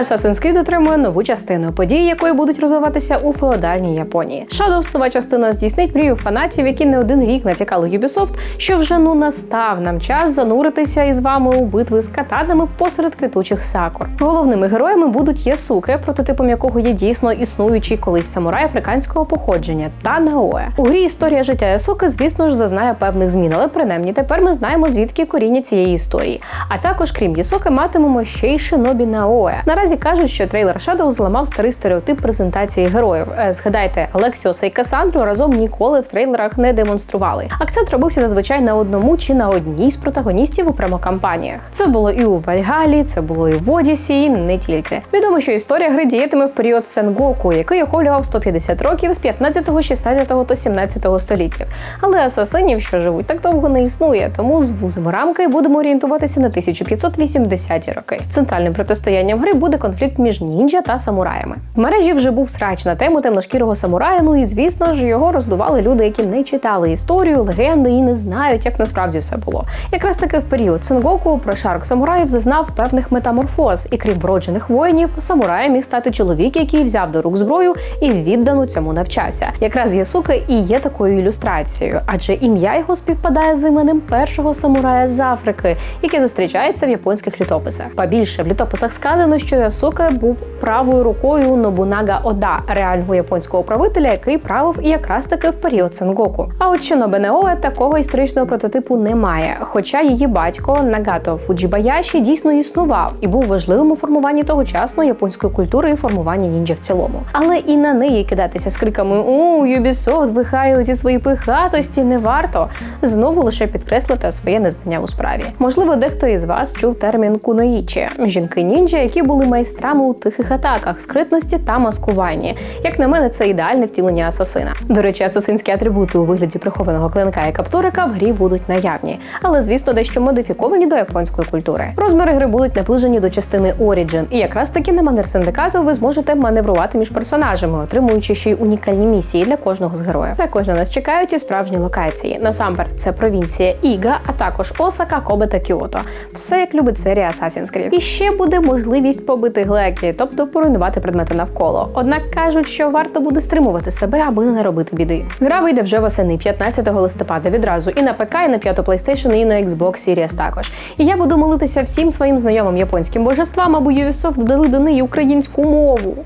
Assassin's Creed отримує нову частину, події якої будуть розвиватися у феодальній Японії. Shadows нова частина здійснить мрію фанатів, які не один рік натякали Ubisoft, що вже ну настав нам час зануритися із вами у битви з катанами посеред квітучих сакур. Головними героями будуть Ясуке, прототипом якого є дійсно існуючий колись самурай африканського походження, та Наоe. У грі історія життя Ясуки, звісно ж, зазнає певних змін, але принаймні тепер ми знаємо звідки коріння цієї історії. А також, крім Ясуки, матимемо ще й Шинобі Наоe. Наразі кажуть, що трейлер Shadow зламав старий стереотип презентації героїв. Е, Згадайте, Алексіоса і Касандру разом ніколи в трейлерах не демонстрували. Акцент робився зазвичай на одному чи на одній з протагоністів у прямокампаніях. Це було і у Вальгалі, це було і в Одісі, і не тільки. Відомо, що історія гри діятиме в період Сенгоку, який охоплював 150 років з 15, 16 та 17 століттів. Але асасинів, що живуть так довго, не існує, тому звузимо рамки і будемо орієнтуватися на 1580-ті роки. Центральним протистоянням гри буде конфлікт між ніндзя та самураями. В мережі вже був срач на тему темношкірого самурая. Ну і звісно ж його роздували люди, які не читали історію, легенди і не знають, як насправді все було. Якраз таки в період Сенгоку прошарок самураїв зазнав певних метаморфоз, і крім вроджених воїнів, самураєм міг стати чоловік, який взяв до рук зброю і віддано цьому навчався. Якраз Ясука і є такою ілюстрацією, адже ім'я його співпадає з іменем першого самурая з Африки, який зустрічається в японських літописах. Па більше в літописах сказано, що Ясука був правою рукою Нобунага Ода, реального японського правителя, який правив і якраз таки в період Сенгоку. А от Шинобе Неоe такого історичного прототипу немає. Хоча її батько Нагато Фуджібаяші дійсно існував і був важливим у формуванні тогочасної японської культури і формуванні ніндзя в цілому. Але і на неї кидатися з криками у Ubisoft вихає ці свої пихатості не варто. Знову лише підкреслити своє незнання у справі. Можливо, дехто із вас чув термін куноїчі жінки ніндзя, які були майстрами у тихих атаках, скритності та маскуванні. Як на мене, це ідеальне втілення асасина. До речі, асасинські атрибути у вигляді прихованого клинка і каптурика в грі будуть наявні, але звісно, дещо модифіковані до японської культури. Розміри гри будуть наближені до частини Origin, і якраз таки на манер синдикату ви зможете маневрувати між персонажами, отримуючи ще й унікальні місії для кожного з героїв. Також на нас чекають і справжні локації. Насамперед, це провінція Іга, а також Осака, Кобе та Кіото. Все як любить серія Assassin's Creed. І ще буде можливість побити глеки, тобто поруйнувати предмети навколо. Однак кажуть, що варто буде стримувати себе, аби не наробити біди. Гра вийде вже восени 15 листопада відразу і на ПК, і на п'яту PlayStation, і на Xbox Series також. І я буду молитися всім своїм знайомим японським божествам, аби Ubisoft додали до неї українську мову.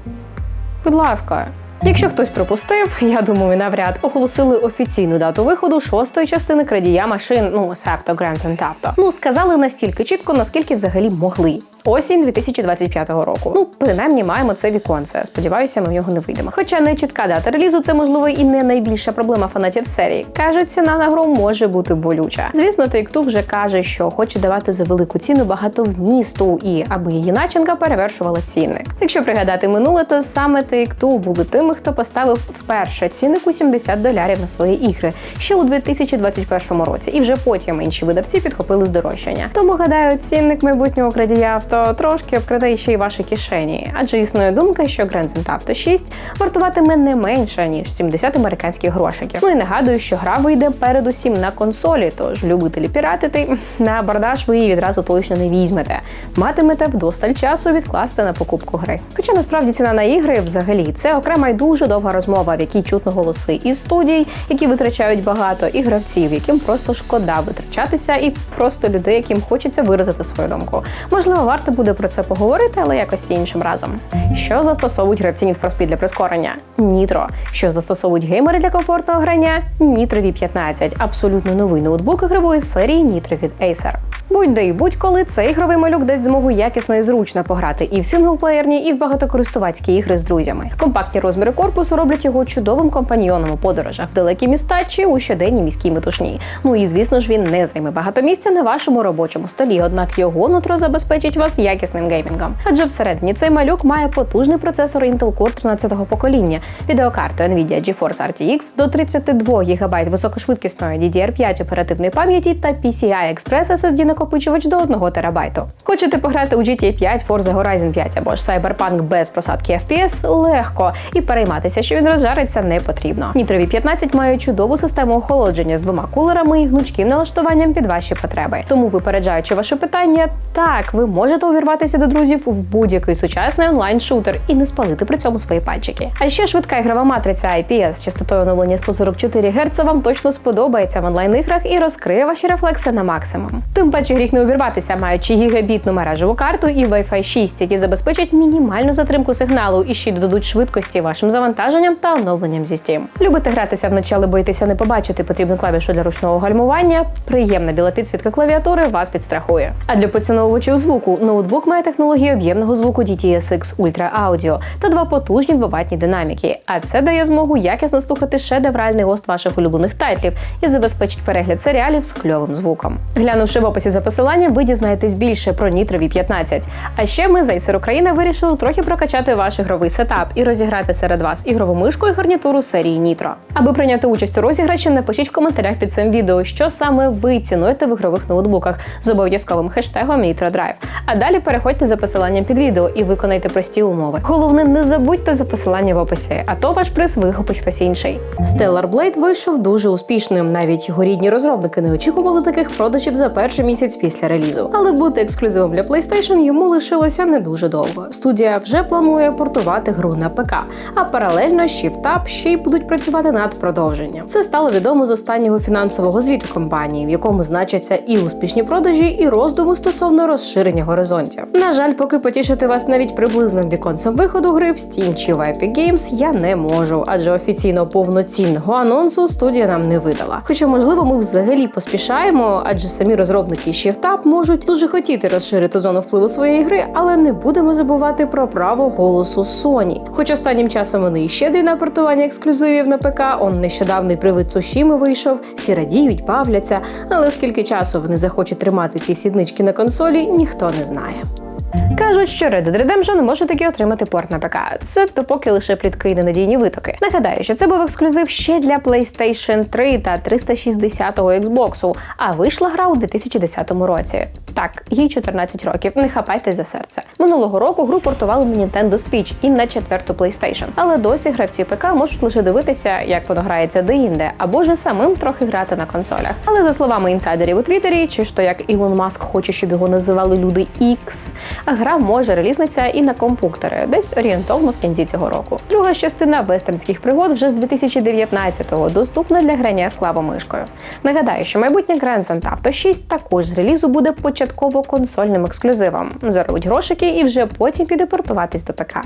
Будь ласка. Якщо хтось пропустив, я думаю, навряд оголосили офіційну дату виходу шостої частини крадія машин, ну себто Grand Theft Auto. Ну сказали настільки чітко, наскільки взагалі могли. Осінь 2025 року. Ну, принаймні, маємо це віконце. Сподіваюся, ми в нього не вийдемо. Хоча не чітка дата релізу, це можливо і не найбільша проблема фанатів серії. Кажуть, ціна на гру може бути болюча. Звісно, Take-Two вже каже, що хоче давати за велику ціну багато вмісту, і аби її начинка перевершувала цінник. Якщо пригадати минуле, то саме Take-Two були тими, хто поставив вперше цінник у 70 долярів на свої ігри ще у 2021 році, і вже потім інші видавці підхопили здорожчання. Тому гадаю, цінник майбутнього крадія авто трошки обкраде ще й ваші кишені, адже існує думка, що Grand Theft Auto 6 вартуватиме не менше ніж 70 американських грошиків. Ну і нагадую, що гра вийде передусім на консолі, тож любителі піратити на абордаж ви її відразу точно не візьмете. Матимете вдосталь часу відкласти на покупку гри. Хоча насправді ціна на ігри взагалі це окрема й дуже довга розмова, в якій чутно голоси і студій, які витрачають багато, і гравців, яким просто шкода витрачатися, і просто людей, яким хочеться виразити свою думку. Можливо, варто буде про це поговорити, але якось іншим разом. Що застосовують гравці Need for Speed для прискорення? Нітро. Що застосовують геймери для комфортного грання? Nitro V15. Абсолютно новий ноутбук ігрової серії Nitro від Acer. Будь-де і будь-коли цей ігровий малюк дасть змогу якісно і зручно пограти і в синглплеєрні, і в багатокористувацькі ігри з друзями. Компактні розміри корпусу роблять його чудовим компаньйоном у подорожах в далекі міста чи у щоденній міській метушні. Ну і звісно ж він не займе багато місця на вашому робочому столі, однак його нутро забезпечить вас якісним геймінгом. Адже всередині цей малюк має потужний процесор Intel Core 13-го покоління, відеокарту Nvidia GeForce RTX до 32 ГБ високошвидкісної DDR5 оперативної пам'яті та PCI Express SSD накопичувач до 1 терабайту. Хочете пограти у GTA 5, Forza Horizon 5 або ж Cyberpunk без просадки FPS легко і перейматися, що він розжариться, не потрібно. Nitro V15 має чудову систему охолодження з двома кулерами і гнучким налаштуванням під ваші потреби. Тому, випереджаючи ваше питання, так ви можете та увірватися до друзів в будь-який сучасний онлайн-шутер і не спалити при цьому свої пальчики. А ще швидка ігрова матриця IPS з частотою оновлення 144 Гц вам точно сподобається в онлайн-іграх і розкриє ваші рефлекси на максимум. Тим паче гріх не увірватися, маючи гігабітну мережеву карту і Wi-Fi 6, які забезпечать мінімальну затримку сигналу і ще й додадуть швидкості вашим завантаженням та оновленням зі Steam. Любите гратися вночі, але боїтеся не побачити потрібну клавішу для ручного гальмування. Приємна біла підсвітка клавіатури вас підстрахує. А для поціновувачів звуку ноутбук має технологію об'ємного звуку DTSX Ultra Audio та два потужні двоватні динаміки. А це дає змогу якісно слухати шедевральний гост ваших улюблених тайтлів і забезпечить перегляд серіалів з кльовим звуком. Глянувши в описі за посиланням, ви дізнаєтесь більше про Nitro V15. А ще ми за Acer Україна вирішили трохи прокачати ваш ігровий сетап і розіграти серед вас ігрову мишку і гарнітуру серії Nitro. Аби прийняти участь у розіграші, напишіть в коментарях під цим відео, що саме ви цінуєте в ігрових ноутбуках з обов'язковим хештегом NitroDrive. А далі переходьте за посиланням під відео і виконайте прості умови. Головне, не забудьте за посилання в описі, а то ваш приз вихопить хтось інший. Stellar Blade вийшов дуже успішним. Навіть його рідні розробники не очікували таких продажів за перший місяць після релізу. Але бути ексклюзивом для PlayStation йому лишилося не дуже довго. Студія вже планує портувати гру на ПК, а паралельно Shift ще й будуть працювати над продовженням. Це стало відомо з останнього фінансового звіту компанії, в якому значаться і успішні продажі, і роздуму стосовно розширення горизонтів. На жаль, поки потішити вас навіть приблизним віконцем виходу гри в Steam чи в Epic Games я не можу, адже офіційно повноцінного анонсу студія нам не видала. Хоча, можливо, ми взагалі поспішаємо, адже самі розробники Shift Up можуть дуже хотіти розширити зону впливу своєї гри, але не будемо забувати про право голосу Sony. Хоч останнім часом вони і щедрі на портування ексклюзивів на ПК, он нещодавний привид Сушіми вийшов, всі радіють, бавляться, але скільки часу вони захочуть тримати ці сіднички на консолі, ніхто не знає. Naya. Кажуть, що Red Dead Redemption може таки отримати порт на ПК. Це допоки лише плітки і ненадійні витоки. Нагадаю, що це був ексклюзив ще для PlayStation 3 та 360-го Xbox, а вийшла гра у 2010 році. Так, їй 14 років. Не хапайтесь за серце. Минулого року гру портували на Nintendo Switch і на четверту PlayStation. Але досі гравці ПК можуть лише дивитися, як воно грається де-інде, або ж самим трохи грати на консолях. Але за словами інсайдерів у Твіттері, чи ж то як Ілон Маск хоче, щоб його називали люди X, гра може релізнитися і на компуктери, десь орієнтовно в кінці цього року. Друга частина вестернських пригод вже з 2019-го доступна для грання з клавомишкою. Нагадаю, що майбутнє Grand Theft Auto 6 також з релізу буде початково консольним ексклюзивом. Заробить грошики і вже потім піде портуватись до ПК.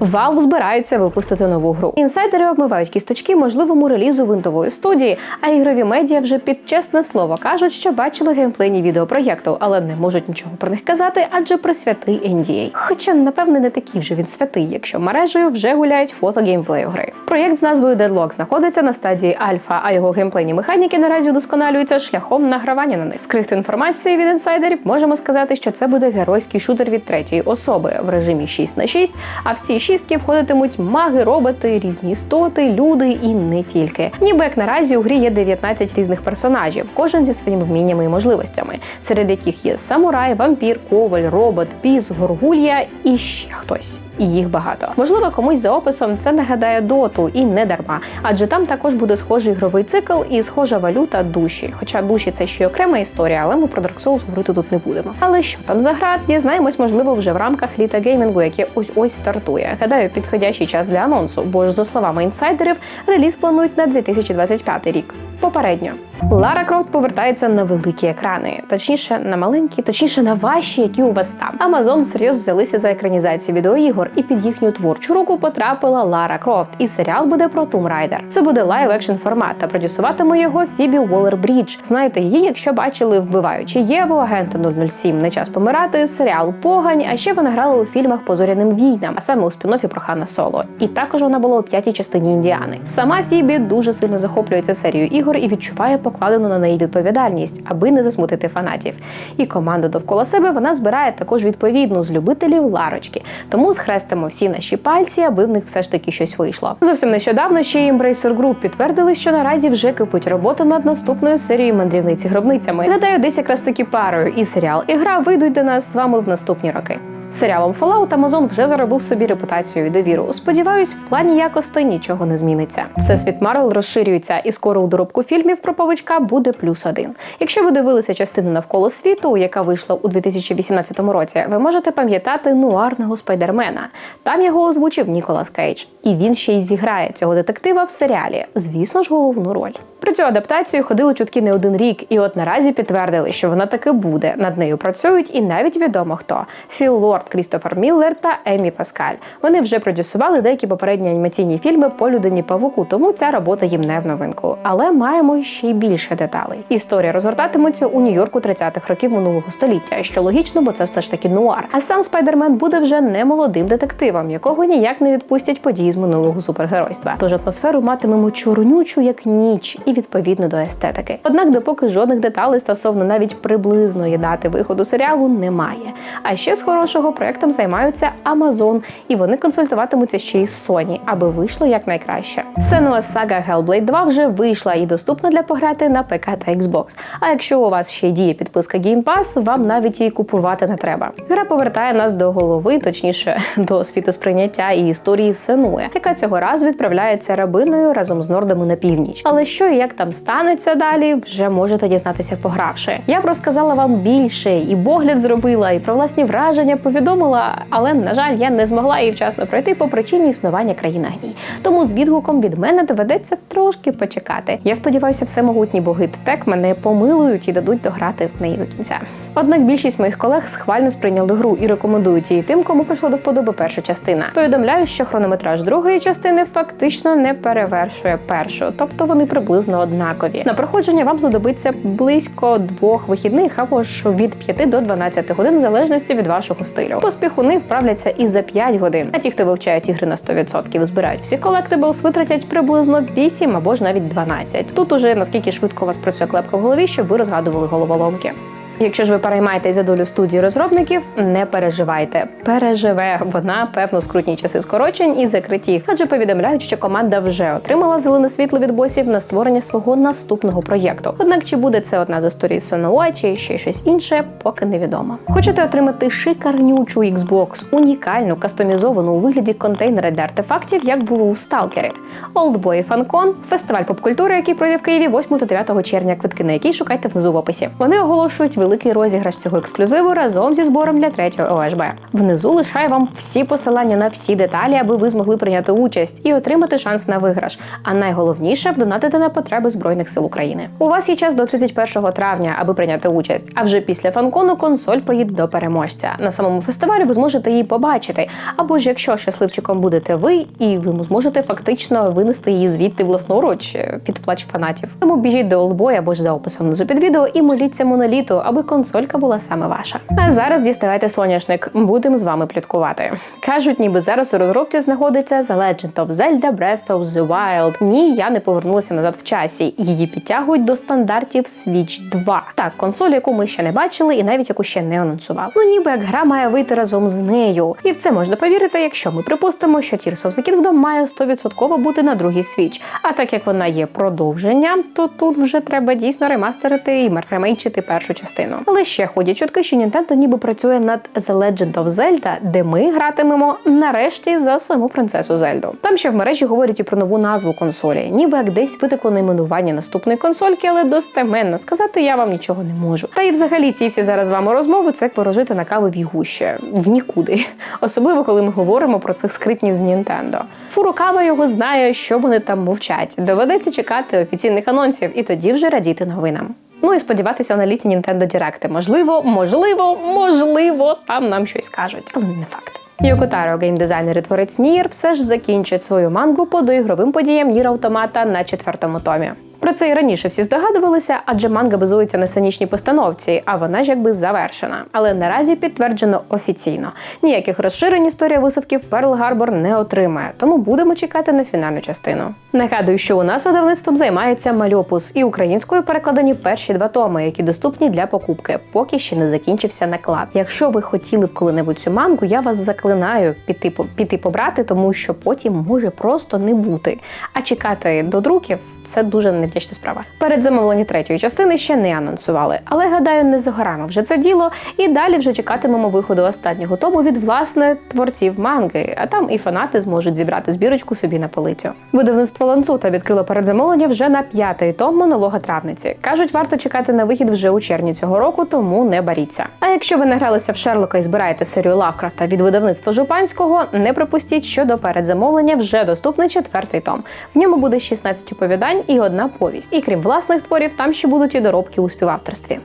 Valve збирається випустити нову гру. Інсайдери обмивають кісточки можливому релізу винтової студії, а ігрові медіа вже під чесне слово кажуть, що бачили геймплейні відео проєкту, але не можуть нічого про них казати, адже присвятий NDA. Хоча, напевне, не такий вже він святий, якщо мережею вже гуляють фото геймплею гри. Проєкт з назвою Deadlock знаходиться на стадії альфа, а його геймплейні механіки наразі удосконалюються шляхом награвання на них. Скрихт інформації від інсайдерів можемо сказати, що це буде геройський шутер від третьої особи в режимі 6 на 6, а в цій шістки входитимуть маги, роботи, різні істоти, люди і не тільки. Ніби як наразі у грі є 19 різних персонажів, кожен зі своїми вміннями і можливостями, серед яких є самурай, вампір, коваль, робот, піс, горгулья і ще хтось. І їх багато. Можливо, комусь за описом це нагадає доту і не дарма, адже там також буде схожий ігровий цикл і схожа валюта душі. Хоча душі це ще й окрема історія, але ми про Dark Souls говорити тут не будемо. Але що там за гра, дізнаємось, можливо, вже в рамках літа геймінгу, яке ось ось стартує. Гадаю, підходящий час для анонсу, бо ж за словами інсайдерів, реліз планують на 2025 рік. Попередньо Лара Крофт повертається на великі екрани, точніше на маленькі, точніше на ваші, які у вас там. Амазон всерйоз взялися за екранізацію відеоігор, і під їхню творчу руку потрапила Лара Крофт. І серіал буде про Tomb Raider. Це буде лайв екшн формат, та продюсуватиме його Фібі Уоллер Брідж. Знаєте її, якщо бачили, вбиваючи Єву, агента 007, не час помирати, серіал Погань. А ще вона грала у фільмах по зоряним війнам, а саме у спін-оффі про Хана Соло. І також вона була у п'ятій частині Індіани. Сама Фібі дуже сильно захоплюється серією ігор і відчуває покладену на неї відповідальність, аби не засмутити фанатів. І команду довкола себе вона збирає також відповідну з любителів ларочки. Тому схрестимо всі наші пальці, аби в них все ж таки щось вийшло. Зовсім нещодавно ще й Embracer Group підтвердили, що наразі вже кипить робота над наступною серією мандрівниці гробницями. Гадаю, десь якраз таки парою і серіал і гра вийдуть до нас з вами в наступні роки. Серіалом Fallout Amazon вже заробив собі репутацію і довіру. Сподіваюсь, в плані якості нічого не зміниться. Всесвіт Марвел розширюється, і скоро у доробку фільмів про павичка буде плюс один. Якщо ви дивилися частину навколо світу, яка вийшла у 2018 році, ви можете пам'ятати нуарного спайдермена. Там його озвучив Ніколас Кейдж, і він ще й зіграє цього детектива в серіалі. Звісно ж, головну роль. Про цю адаптацію ходили чутки не один рік, і от наразі підтвердили, що вона таки буде. Над нею працюють, і навіть відомо хто Філ Лорд, Крістофер Міллер та Емі Паскаль. Вони вже продюсували деякі попередні анімаційні фільми по людині павуку, тому ця робота їм не в новинку. Але маємо ще й більше деталей. Історія розгортатиметься у Нью-Йорку 30-х років минулого століття, що логічно, бо це все ж таки нуар. А сам спайдермен буде вже не молодим детективом, якого ніяк не відпустять події з минулого супергеройства. Тож атмосферу матимемо чорнючу як ніч і відповідно до естетики. Однак, допоки жодних деталей стосовно навіть приблизної дати виходу серіалу немає. А ще з хорошого проектом займаються Amazon, і вони консультуватимуться ще із Sony, аби вийшло якнайкраще. Senua Saga Hellblade 2 вже вийшла і доступна для пограти на ПК та Xbox. А якщо у вас ще діє підписка Game Pass, вам навіть її купувати не треба. Гра повертає нас до голови, точніше до світосприйняття і історії Сенуе, яка цього разу відправляється рабиною разом з нордами на північ. Але що і як там станеться далі, вже можете дізнатися, погравши. Я б розказала вам більше, і погляд зробила, і про власні враження повідомила, але на жаль, я не змогла її вчасно пройти по причині існування країни гній. Тому з відгуком від мене доведеться трошки почекати. Я сподіваюся, всемогутні боги ТТЕК мене помилують і дадуть дограти в неї до кінця. Однак більшість моїх колег схвально сприйняли гру і рекомендують її тим, кому прийшло до вподоби перша частина. Повідомляю, що хронометраж другої частини фактично не перевершує першу, тобто вони приблизно однакові. На проходження вам знадобиться близько двох вихідних або ж від 5 до 12 годин, в залежності від вашого стилю. Поспіхуни вправляться і за 5 годин. А ті, хто вивчають ігри на 100% збирають всі колектиблс, витратять приблизно 8 або ж навіть 12. Тут уже наскільки швидко у вас працює клепка в голові, щоб ви розгадували головоломки. Якщо ж ви переймаєтесь за долю студії розробників, не переживайте. Переживе вона певно скрутні часи скорочень і закриттів, адже повідомляють, що команда вже отримала зелене світло від босів на створення свого наступного проєкту. Однак, чи буде це одна з історій Сонова, чи ще щось інше, поки невідомо. Хочете отримати шикарнючу Xbox, унікальну, кастомізовану у вигляді контейнера для артефактів, як було у Сталкері. Oldboy FanCon – фестиваль попкультури, який пройде в Києві 8 та 9 червня, квитки на який шукайте внизу в описі. Вони оголошують великий розіграш цього ексклюзиву разом зі збором для третього ОСБ. Внизу лишаю вам всі посилання на всі деталі, аби ви змогли прийняти участь і отримати шанс на виграш. А найголовніше вдонатити на потреби збройних сил України. У вас є час до 31 травня, аби прийняти участь. А вже після фанкону консоль поїде до переможця. На самому фестивалі ви зможете її побачити. Або ж якщо щасливчиком будете ви, і ви зможете фактично винести її звідти власноруч е, під плач фанатів. Тому біжіть до Олдбой або ж за описом внизу під відео і моліться моноліту, аби консолька була саме ваша. А зараз діставайте соняшник, будемо з вами пліткувати. Кажуть, ніби зараз у розробці знаходиться The Legend of Zelda Breath of the Wild. Ні, я не повернулася назад в часі. Її підтягують до стандартів Switch 2. Так, консоль, яку ми ще не бачили, і навіть яку ще не анонсували. Ну ніби як гра має вийти разом з нею. І в це можна повірити, якщо ми припустимо, що Tears of the Kingdom має 100% бути на другій Switch. А так як вона є продовженням, то тут вже треба дійсно ремастерити і ремейчити першу частину. Але ще ходять чутки, що Nintendo ніби працює над The Legend of Zelda, де ми гратимемо нарешті за саму принцесу Зельду. Там ще в мережі говорять і про нову назву консолі, ніби як десь витекло найменування наступної консольки, але достеменно сказати я вам нічого не можу. Та і взагалі ці всі зараз з вами розмови це як порожити на кавовій гущі в нікуди. Особливо коли ми говоримо про цих скритнів з Nintendo. Фурукава його знає, що вони там мовчать. Доведеться чекати офіційних анонсів і тоді вже радіти новинам. Ну і сподіватися на літні Nintendo Direct. Можливо, можливо, можливо, там нам щось кажуть, але не факт. Йокотаро, геймдизайнер і творець Нір, все ж закінчить свою мангу по доігровим подіям Нір Автомата на четвертому томі. Про це і раніше всі здогадувалися, адже манга базується на сценічній постановці, а вона ж якби завершена. Але наразі підтверджено офіційно. Ніяких розширень історія висадків Перл Гарбор не отримає, тому будемо чекати на фінальну частину. Нагадую, що у нас видавництвом займається Мальопус і українською перекладені перші два томи, які доступні для покупки, поки ще не закінчився наклад. Якщо ви хотіли б коли-небудь цю мангу, я вас заклинаю піти піти побрати, тому що потім може просто не бути. А чекати до друків це дуже не невдячна справа. Перед замовлення третьої частини ще не анонсували, але гадаю, не загораємо вже це діло. І далі вже чекатимемо виходу останнього тому від власне творців манги. А там і фанати зможуть зібрати збірочку собі на полицю. Видавництво ланцута відкрило передзамовлення вже на п'ятий том монолога травниці. кажуть, варто чекати на вихід вже у червні цього року, тому не баріться. А якщо ви не гралися в Шерлока і збираєте серію Лавкрафта від видавництва Жупанського, не пропустіть, що до передзамовлення вже доступний четвертий том. В ньому буде 16 оповідань і одна повість. І крім власних творів, там ще будуть і доробки у співавторстві.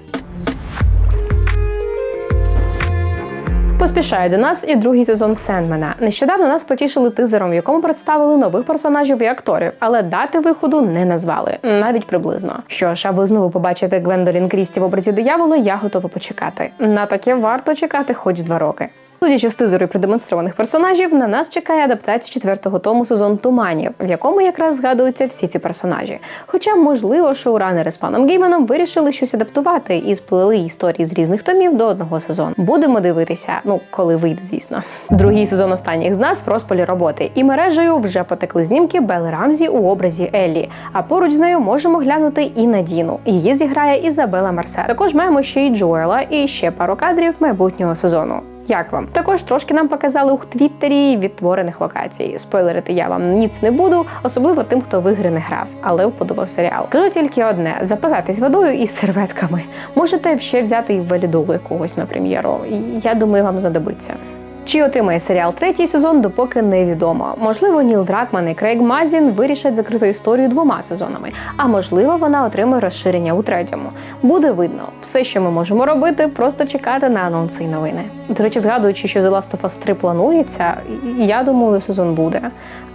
Поспішає до нас і другий сезон Сендмена. Нещодавно нас потішили тизером, в якому представили нових персонажів і акторів, але дати виходу не назвали, навіть приблизно. Що ж, аби знову побачити Гвендолін Крісті в образі диявола, я готова почекати. На таке варто чекати хоч два роки. Судячи з тизеру продемонстрованих персонажів, на нас чекає адаптація четвертого тому сезон туманів, в якому якраз згадуються всі ці персонажі. Хоча, можливо, шоуранери з паном Гейманом вирішили щось адаптувати і сплели історії з різних томів до одного сезону. Будемо дивитися, ну коли вийде, звісно. Другий сезон останніх з нас в розпалі роботи, і мережею вже потекли знімки Белли Рамзі у образі Еллі. А поруч з нею можемо глянути і на Діну. Її зіграє Ізабела Марсе. Також маємо ще й Джоела і ще пару кадрів майбутнього сезону. Як вам? Також трошки нам показали у Твіттері відтворених локацій. Спойлерити я вам ніц не буду, особливо тим, хто в ігри не грав, але вподобав серіал. Кажу тільки одне: запасатись водою і серветками. Можете ще взяти і валідолу якогось на прем'єру. Я думаю, вам знадобиться. Чи отримає серіал третій сезон, допоки невідомо. Можливо, Ніл Дракман і Крейг Мазін вирішать закрити історію двома сезонами, а можливо, вона отримає розширення у третьому. Буде видно. Все, що ми можемо робити, просто чекати на анонси і новини. До речі, згадуючи, що The Last of Us 3 планується, я думаю, сезон буде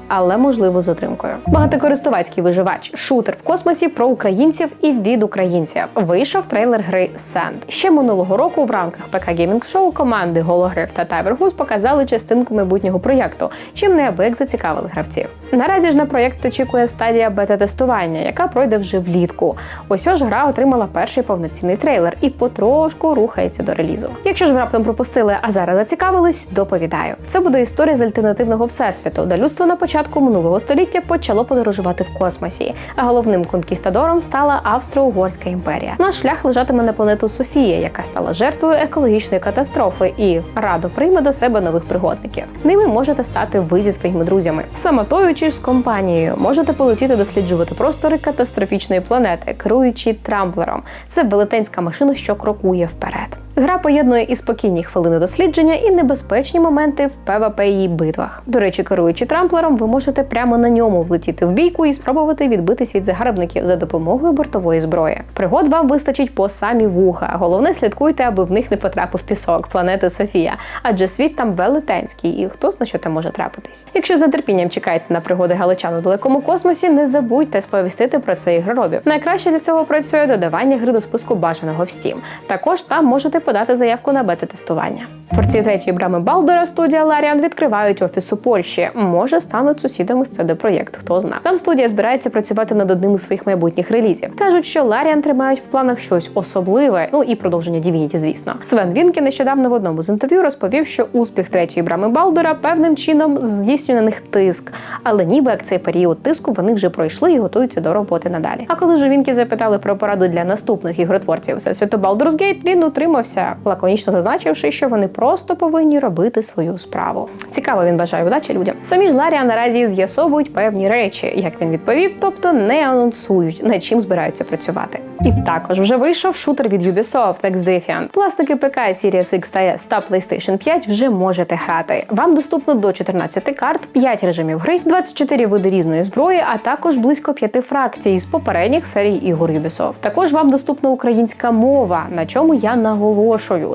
але можливо затримкою. Багатокористувацький виживач, шутер в космосі про українців і від українців. Вийшов трейлер гри Sand. Ще минулого року в рамках ПК Геймінг Шоу команди Гологриф та Тайвергус показали частинку майбутнього проєкту, чим неабияк зацікавили гравців. Наразі ж на проєкт очікує стадія бета-тестування, яка пройде вже влітку. Ось ж гра отримала перший повноцінний трейлер і потрошку рухається до релізу. Якщо ж ви раптом пропустили, а зараз зацікавились, доповідаю. Це буде історія з альтернативного всесвіту, де людство на початку початку минулого століття почало подорожувати в космосі, а головним конкістадором стала Австро-Угорська імперія. Наш шлях лежатиме на планету Софія, яка стала жертвою екологічної катастрофи, і радо прийме до себе нових пригодників. Ними можете стати ви зі своїми друзями. Самотуючи з компанією, можете полетіти досліджувати простори катастрофічної планети, керуючи трамблером. Це велетенська машина, що крокує вперед. Гра поєднує і спокійні хвилини дослідження, і небезпечні моменти в ПВП і битвах. До речі, керуючи трамплером, ви можете прямо на ньому влетіти в бійку і спробувати відбитись від загарбників за допомогою бортової зброї. Пригод вам вистачить по самі вуха. Головне, слідкуйте, аби в них не потрапив пісок планети Софія, адже світ там велетенський, і хто зна що там може трапитись. Якщо з нетерпінням чекаєте на пригоди галичан у далекому космосі, не забудьте сповістити про це ігроробів. Найкраще для цього працює додавання гри до списку бажаного в Steam. Також там можете подати заявку на бета-тестування. Творці третьої брами Балдора студія Ларіан відкривають офіс у Польщі. Може стануть сусідами з CD Projekt, хто зна. Там студія збирається працювати над одним із своїх майбутніх релізів. кажуть, що Ларіан тримають в планах щось особливе, ну і продовження Divinity, звісно. Свен Вінке нещодавно в одному з інтерв'ю розповів, що успіх третьої брами Балдора певним чином здійснює на них тиск, але ніби як цей період тиску вони вже пройшли і готуються до роботи надалі. А коли ж Вінки запитали про пораду для наступних ігротворців Всесвіту Baldur's Gate, він утримався, лаконічно зазначивши, що вони просто повинні робити свою справу. Цікаво, він бажає удачі людям. Самі ж Ларія наразі з'ясовують певні речі, як він відповів, тобто не анонсують, над чим збираються працювати. І також вже вийшов шутер від Ubisoft Ex Defiant. Власники ПК Series X та S та PlayStation 5 вже можете грати. Вам доступно до 14 карт, 5 режимів гри, 24 види різної зброї, а також близько 5 фракцій з попередніх серій ігор Ubisoft. Також вам доступна українська мова, на чому я наголошую.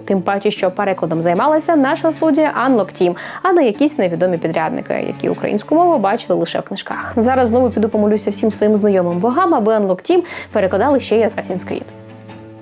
Тим паче, що перекладом займалася наша студія Unlock Team, а не якісь невідомі підрядники, які українську мову бачили лише в книжках. Зараз знову піду помолюся всім своїм знайомим богам, аби Unlock Team перекладали ще й Assassin's Creed.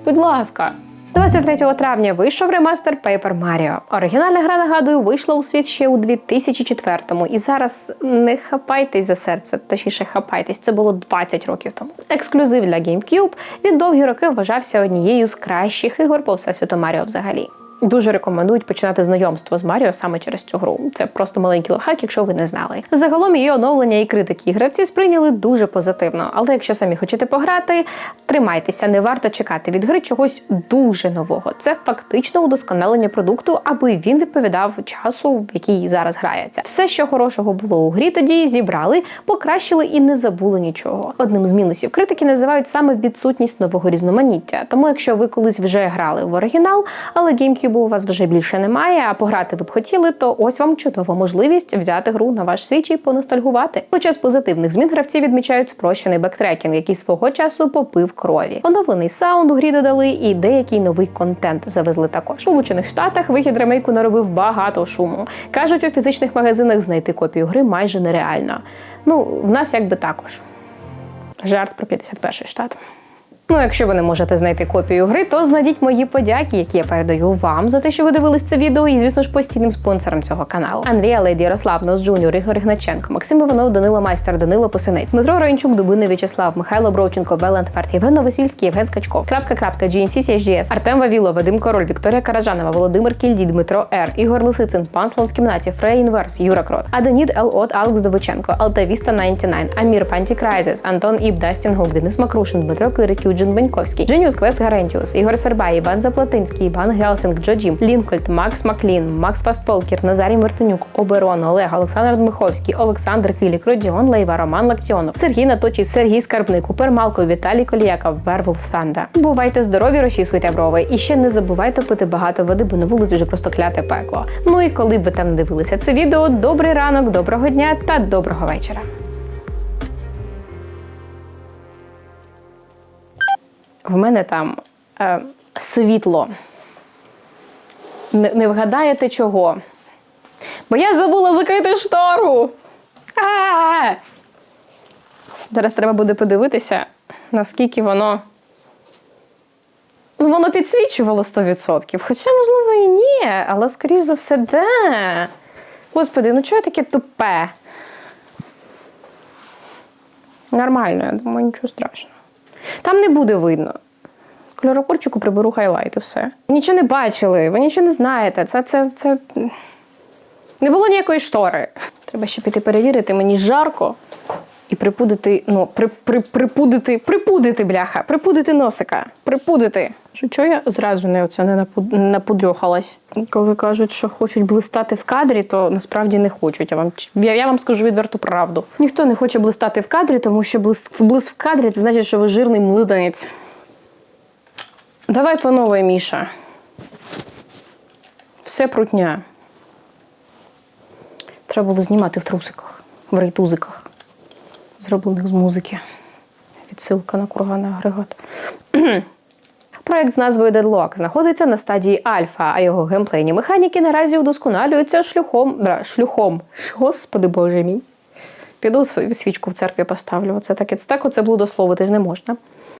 Будь ласка. 23 травня вийшов ремастер Paper Mario. Оригінальна гра, нагадую, вийшла у світ ще у 2004-му. І зараз не хапайтесь за серце, точніше хапайтесь. Це було 20 років тому. Ексклюзив для GameCube. Він довгі роки вважався однією з кращих ігор по всесвіту Маріо взагалі. Дуже рекомендують починати знайомство з Маріо саме через цю гру. Це просто маленький лохак, якщо ви не знали. Загалом її оновлення і критики гравці сприйняли дуже позитивно. Але якщо самі хочете пограти, тримайтеся, не варто чекати від гри чогось дуже нового. Це фактично удосконалення продукту, аби він відповідав часу, в який зараз грається. Все, що хорошого було у грі, тоді зібрали, покращили і не забули нічого. Одним з мінусів критики називають саме відсутність нового різноманіття. Тому, якщо ви колись вже грали в оригінал, але GameCube у вас вже більше немає, а пограти ви б хотіли, то ось вам чудова можливість взяти гру на ваш свіч і поностальгувати. Хоча з позитивних змін гравці відмічають спрощений бектрекінг, який свого часу попив крові. Оновлений саунд у грі додали і деякий новий контент завезли також. У Сполучених Штатах вихід ремейку наробив багато шуму. кажуть, у фізичних магазинах знайти копію гри майже нереально. Ну, в нас якби також. Жарт про 51 штат. Ну, якщо ви не можете знайти копію гри, то знайдіть мої подяки, які я передаю вам за те, що ви дивились це відео, і звісно ж постійним спонсором цього каналу. Андрія Леді, Ярослав Нос Джуніор, Ігор Ігначенко, Максим Іванов, Данило Майстер, Данило Посинець, Дмитро Роїнчук, Дубини В'ячеслав, Михайло Бровченко, Беланд Парт, Євген Новосільський, Євген Скачко, крапка крапка, GNC Артем Вавіло, Вадим Король, Вікторія Каражанова, Володимир Кільді, Дмитро Р, Ігор Лисицин, Пан Слон в кімнаті, Фрей Інверс, Юра Крот, Аденід Л. От, Алекс Довиченко, Алтавіста 99, Амір Панті Крайзес, Антон Іб, Дастін Гук, Денис Макрушин, Дмитро Кирик, Юджин Беньковський, Дженіус Квест Гарентіус, Ігор Сербай, Іван Заплатинський, Іван Гелсинг, Джо Джім, Лінкольд, Макс Маклін, Макс Фастполкер, Назарій Мартинюк, Оберон, Олег, Олександр Дмиховський, Олександр Квілік, Родіон Лейва, Роман Лактіонов, Сергій Наточій, Сергій Скарбник, Купер Малко, Віталій Коліяков, Вервулф Санда. Бувайте здорові, розчісуйте брови. І ще не забувайте пити багато води, бо на вулиці вже просто кляте пекло. Ну і коли б ви там дивилися це відео, добрий ранок, доброго дня та доброго вечора. В мене там е, світло. Не, не вгадаєте чого? Бо я забула закрити штору. А! Зараз треба буде подивитися, наскільки воно. Ну, воно підсвічувало 100%. Хоча, можливо, і ні, але, скоріш за все, де. Господи, ну чого я таке тупе? Нормально, я думаю, нічого страшного. Там не буде видно. Кольорокорчику приберу хайлайт і все. Ви нічого не бачили, ви нічого не знаєте. Це, це, це... Не було ніякої штори. Треба ще піти перевірити, мені жарко. І припудити, ну, при, при, припудити, припудити, бляха, припудити носика, припудити. Що чого я зразу не оце не напуд- напудрьохалась? Коли кажуть, що хочуть блистати в кадрі, то насправді не хочуть. Я вам, я, я вам скажу відверту правду. Ніхто не хоче блистати в кадрі, тому що блиск, блиск в кадрі це значить, що ви жирний млиданець. Давай по новій, Міша. Все прутня. Треба було знімати в трусиках, в рейтузиках, зроблених з музики. Відсилка на курганний агрегат. Проект з назвою Deadlock знаходиться на стадії альфа, а його геймплейні механіки наразі удосконалюються шлюхом. бра, шлюхом. Господи боже мій. Піду свою свічку в церкві поставлю. Це таке. Це так оце блудословити ж не можна.